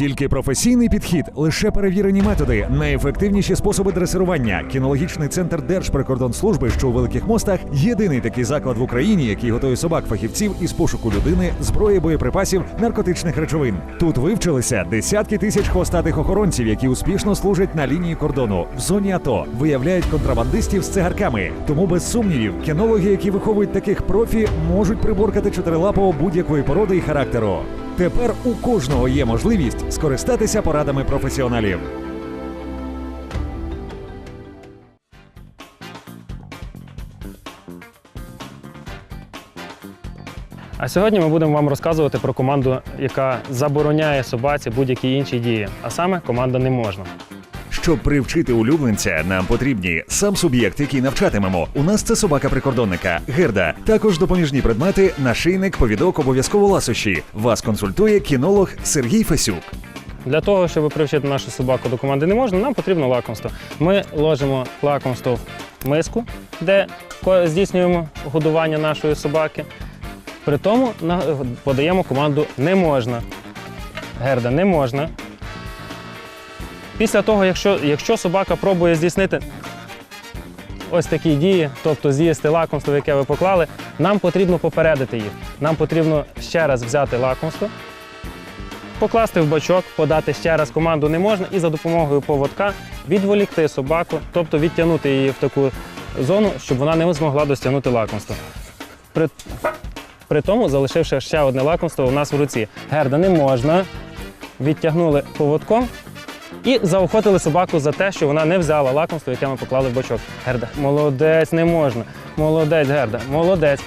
Тільки професійний підхід, лише перевірені методи, найефективніші способи дресирування. Кінологічний центр Держприкордонслужби, що у великих мостах, єдиний такий заклад в Україні, який готує собак фахівців із пошуку людини, зброї, боєприпасів, наркотичних речовин. Тут вивчилися десятки тисяч хвостатих охоронців, які успішно служать на лінії кордону в зоні АТО, виявляють контрабандистів з цигарками. Тому без сумнівів, кінологи, які виховують таких профі, можуть приборкати чотирилапого будь-якої породи і характеру. Тепер у кожного є можливість скористатися порадами професіоналів. А сьогодні ми будемо вам розказувати про команду, яка забороняє собаці будь-які інші дії. А саме команда не можна. Щоб привчити улюбленця, нам потрібні сам суб'єкт, який навчатимемо. У нас це собака прикордонника, герда. Також допоміжні предмети, нашийник, повідок, обов'язково ласощі. Вас консультує кінолог Сергій Фесюк. Для того, щоб привчити нашу собаку до команди не можна, нам потрібно лакомство. Ми ложимо лакомство в миску, де здійснюємо годування нашої собаки. При тому подаємо команду не можна. Герда не можна. Після того, якщо, якщо собака пробує здійснити ось такі дії, тобто з'їсти лакомство, яке ви поклали, нам потрібно попередити їх. Нам потрібно ще раз взяти лакомство, покласти в бачок, подати ще раз команду не можна і за допомогою поводка відволікти собаку, тобто відтягнути її в таку зону, щоб вона не змогла достягнути лакомство. При, при тому, залишивши ще одне лакомство у нас в руці. Герда не можна. Відтягнули поводком і заохотили собаку за те, що вона не взяла лакомство, яке ми поклали в бачок. Герда, молодець, не можна. Молодець, Герда, молодець.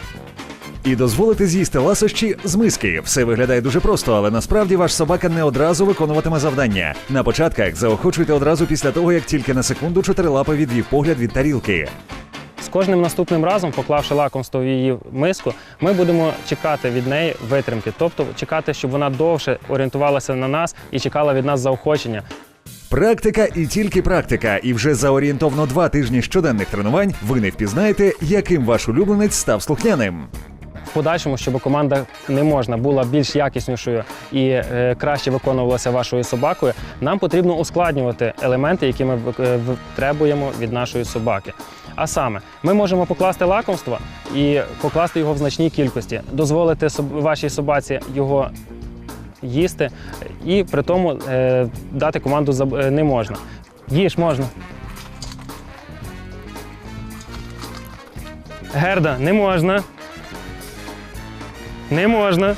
І дозволити з'їсти ласощі з миски. Все виглядає дуже просто, але насправді ваш собака не одразу виконуватиме завдання. На початках заохочуйте одразу після того, як тільки на секунду чотирилапий відвів погляд від тарілки. З кожним наступним разом, поклавши лакомство в її миску, ми будемо чекати від неї витримки, тобто чекати, щоб вона довше орієнтувалася на нас і чекала від нас заохочення. Практика і тільки практика. І вже за орієнтовно два тижні щоденних тренувань ви не впізнаєте, яким ваш улюбленець став слухняним. В подальшому, щоб команда не можна була більш якіснішою і е, краще виконувалася вашою собакою, нам потрібно ускладнювати елементи, які ми е, требуємо від нашої собаки. А саме, ми можемо покласти лакомство і покласти його в значній кількості, дозволити вашій собаці його їсти, і при тому е, дати команду е, не можна. Їж можна. Герда, не можна. Не можна.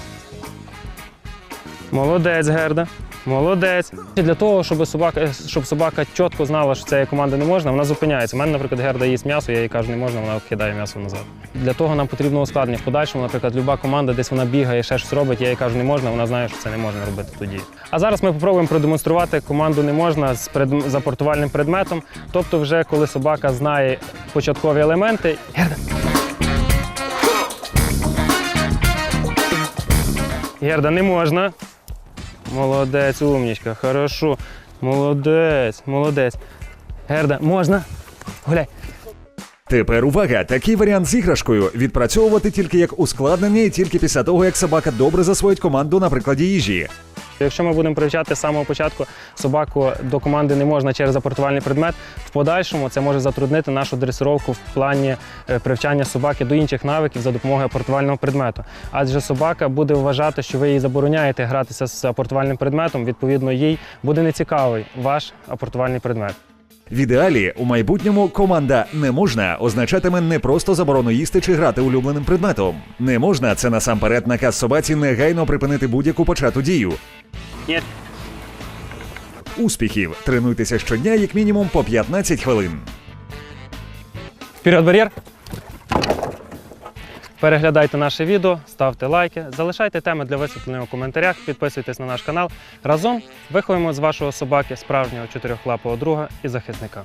Молодець, Герда. Молодець. Для того, щоб собака, щоб собака чітко знала, що цієї команди не можна, вона зупиняється. У мене, наприклад, Герда їсть м'ясо, я їй кажу, не можна, вона кидає м'ясо назад. Для того нам потрібно ускладнення. В подальшому, наприклад, люба команда, десь вона бігає, ще щось робить, я їй кажу, не можна, вона знає, що це не можна робити тоді. А зараз ми спробуємо продемонструвати команду не можна з пред... з апортувальним предметом. Тобто, вже коли собака знає початкові елементи. Герда, Герда, не можна. Молодець, умнічка, хорошо. Молодець, молодець. Герда, можна? Гуляй. Тепер увага! Такий варіант з іграшкою відпрацьовувати тільки як ускладнення і тільки після того, як собака добре засвоїть команду на прикладі їжі. Якщо ми будемо привчати з самого початку собаку до команди не можна через апортувальний предмет, в подальшому це може затруднити нашу дресировку в плані е, привчання собаки до інших навиків за допомогою апортувального предмету. Адже собака буде вважати, що ви їй забороняєте гратися з апортувальним предметом, відповідно, їй буде нецікавий ваш апортувальний предмет. В ідеалі у майбутньому команда не можна означатиме не просто заборону їсти чи грати улюбленим предметом. Не можна це насамперед наказ собаці негайно припинити будь-яку почату дію. Ні. Успіхів! Тренуйтеся щодня як мінімум по 15 хвилин. Вперед, бар'єр! Переглядайте наше відео, ставте лайки, залишайте теми для висвітлення у коментарях, підписуйтесь на наш канал. Разом виховуємо з вашого собаки справжнього чотирьохлапого друга і захисника.